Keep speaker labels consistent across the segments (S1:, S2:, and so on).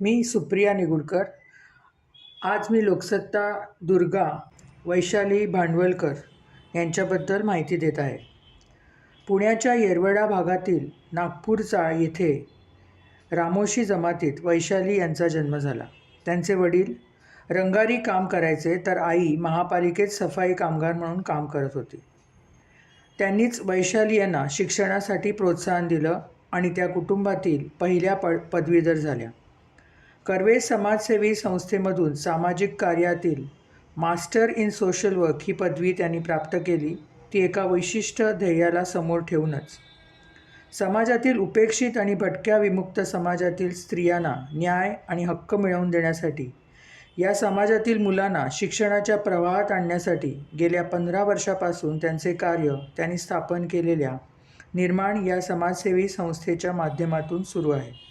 S1: मी सुप्रिया निगुडकर आज मी लोकसत्ता दुर्गा वैशाली भांडवलकर यांच्याबद्दल माहिती देत आहे. पुण्याच्या येरवडा भागातील नागपूरचा येथे रामोशी जमातीत वैशाली यांचा जन्म झाला. त्यांचे वडील रंगारी काम करायचे तर आई महापालिकेत सफाई कामगार म्हणून काम करत होती. त्यांनीच वैशाली यांना शिक्षणासाठी प्रोत्साहन दिलं आणि त्या कुटुंबातील पहिल्या प पदवीधर झाल्या. कर्वे समाजसेवी संस्थेमधून सामाजिक कार्यातील मास्टर इन सोशल वर्क ही पदवी त्यांनी प्राप्त केली. ती एका विशिष्ट ध्येयाला समोर ठेवूनच. समाजातील उपेक्षित आणि भटक्या विमुक्त समाजातील स्त्रियांना न्याय आणि हक्क मिळवून देण्यासाठी या समाजातील मुलांना शिक्षणाच्या प्रवाहात आणण्यासाठी गेल्या पंधरा वर्षापासून त्यांचे कार्य त्यांनी स्थापन केलेल्या निर्माण या समाजसेवी संस्थेच्या माध्यमातून सुरू आहे.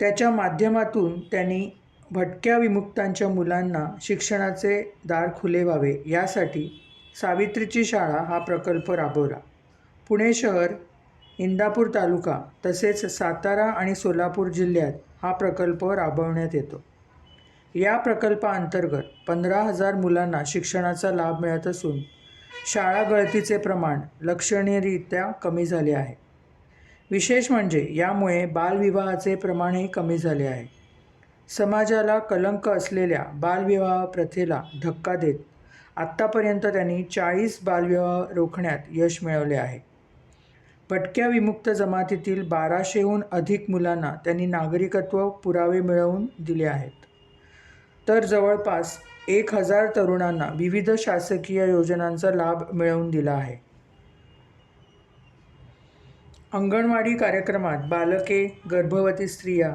S1: त्याच्या माध्यमातून त्यांनी भटक्या विमुक्तांच्या मुलांना शिक्षणाचे दार खुले व्हावे यासाठी सावित्रीची शाळा हा प्रकल्प राबवला. पुणे शहर इंदापूर तालुका तसेच सातारा आणि सोलापूर जिल्ह्यात हा प्रकल्प राबवण्यात येतो. या प्रकल्पाअंतर्गत पंधरा हजार मुलांना शिक्षणाचा लाभ मिळत असून शाळा गळतीचे प्रमाण लक्षणीयरित्या कमी झाले आहे. विशेष म्हणजे यामुळे बालविवाहाचे प्रमाणही कमी झाले आहे. समाजाला कलंक असलेल्या बालविवाह प्रथेला धक्का देत आत्तापर्यंत त्यांनी चाळीस बालविवाह रोखण्यात यश मिळवले आहे. भटक्या विमुक्त जमातीतील बाराशेहून अधिक मुलांना त्यांनी नागरिकत्व पुरावे मिळवून दिले आहेत. तर जवळपास एक हजार तरुणांना विविध शासकीय योजनांचा लाभ मिळवून दिला आहे. अंगणवाडी कार्यक्रमात बालके गर्भवती स्त्रिया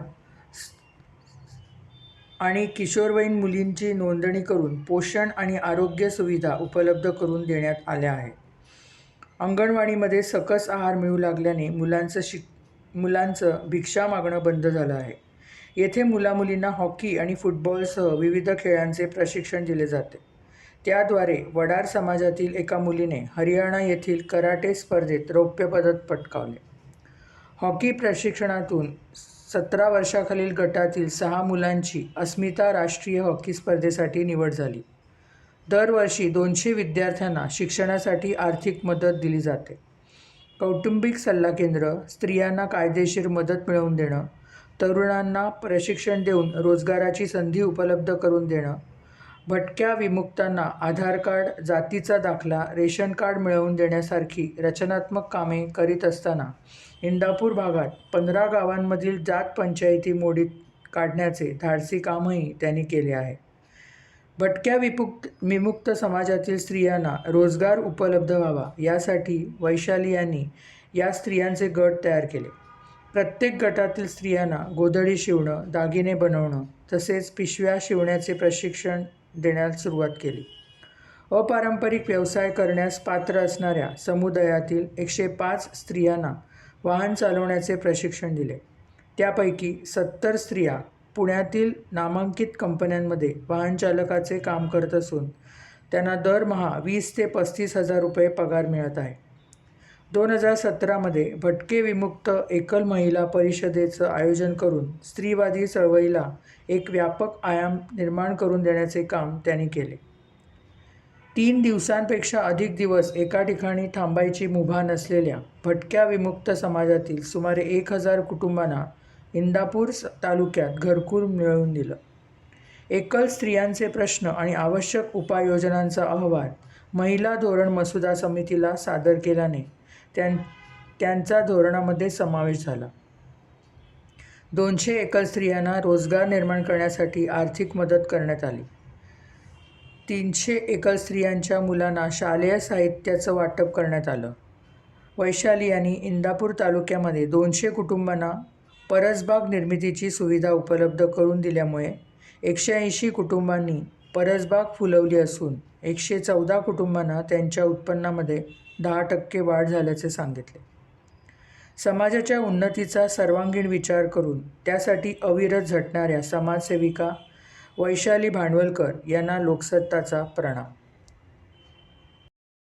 S1: आणि किशोरवयीन मुलींची नोंदणी करून पोषण आणि आरोग्य सुविधा उपलब्ध करून देण्यात आल्या आहेत. अंगणवाडीमध्ये सकस आहार मिळू लागल्याने मुलांचं शिक मुलांचं भिक्षा मागणं बंद झालं आहे. येथे मुलामुलींना हॉकी आणि फुटबॉलसह विविध खेळांचे प्रशिक्षण दिले जाते. त्याद्वारे वडार समाजातील एका मुलीने हरियाणा येथील कराटे स्पर्धेत रौप्यपदक पटकावले. हॉकी प्रशिक्षणातून सतरा वर्षाखालील गटातील सहा मुलांची अस्मिता राष्ट्रीय हॉकी स्पर्धेसाठी निवड झाली. दरवर्षी दोनशे विद्यार्थ्यांना शिक्षणासाठी आर्थिक मदत दिली जाते. कौटुंबिक सल्ला केंद्र स्त्रियांना कायदेशीर मदत मिळवून देणं तरुणांना प्रशिक्षण देऊन रोजगाराची संधी उपलब्ध करून देणं भटक्या विमुक्तांना आधार कार्ड जातीचा दाखला रेशन कार्ड मिळवून देण्यासारखी रचनात्मक कामे करीत असताना इंदापूर भागात पंधरा गावांमधील जात पंचायती मोडीत काढण्याचे धाडसी कामही त्यांनी केले आहे. भटक्या विमुक्त विमुक्त समाजातील स्त्रियांना रोजगार उपलब्ध व्हावा यासाठी वैशाली यांनी या स्त्रियांचे गट तयार केले. प्रत्येक गटातील स्त्रियांना गोधडी शिवणं दागिने बनवणं तसेच पिशव्या शिवण्याचे प्रशिक्षण देण्यास सुरुवात केली. अपारंपरिक व्यवसाय करण्यास पात्र असणाऱ्या समुदायातील एकशे पाच स्त्रियांना वाहन चालवण्याचे प्रशिक्षण दिले. त्यापैकी सत्तर स्त्रिया पुण्यातील नामांकित कंपन्यांमध्ये वाहन चालकाचे काम करत असून त्यांना दरमहा वीस ते पस्तीस हजार रुपये पगार मिळत आहे. दोन हजार सतरामध्ये भटके विमुक्त एकल महिला परिषदेचं आयोजन करून स्त्रीवादी चळवळीला एक व्यापक आयाम निर्माण करून देण्याचे काम त्यांनी केले. तीन दिवसांपेक्षा अधिक दिवस एका ठिकाणी थांबायची मुभा नसलेल्या भटक्या विमुक्त समाजातील सुमारे एक हजार कुटुंबांना इंदापूर तालुक्यात घरकुल मिळवून दिलं. एकल स्त्रियांचे प्रश्न आणि आवश्यक उपाययोजनांचा अहवाल महिला धोरण मसुदा समितीला सादर केल्याने त्यां त्यांचा धोरणामध्ये समावेश झाला. दोनशे एकल स्त्रियांना रोजगार निर्माण करण्यासाठी आर्थिक मदत करण्यात आली. तीनशे एकल स्त्रियांच्या मुलांना शालेय साहित्याचं वाटप करण्यात आलं. वैशाली यांनी इंदापूर तालुक्यामध्ये दोनशे कुटुंबांना परसबाग निर्मितीची सुविधा उपलब्ध करून दिल्यामुळे एकशे ऐंशी कुटुंबांनी परसबाग फुलवली असून एकशे चौदा कुटुंबांना त्यांच्या उत्पन्नामध्ये दहा टक्के वाढ झाल्याचे सांगितले. समाजाच्या उन्नतीचा सर्वांगीण विचार करून त्यासाठी अविरत झटणाऱ्या समाजसेविका वैशाली भांडवलकर यांना लोकसत्ताचा प्रणाम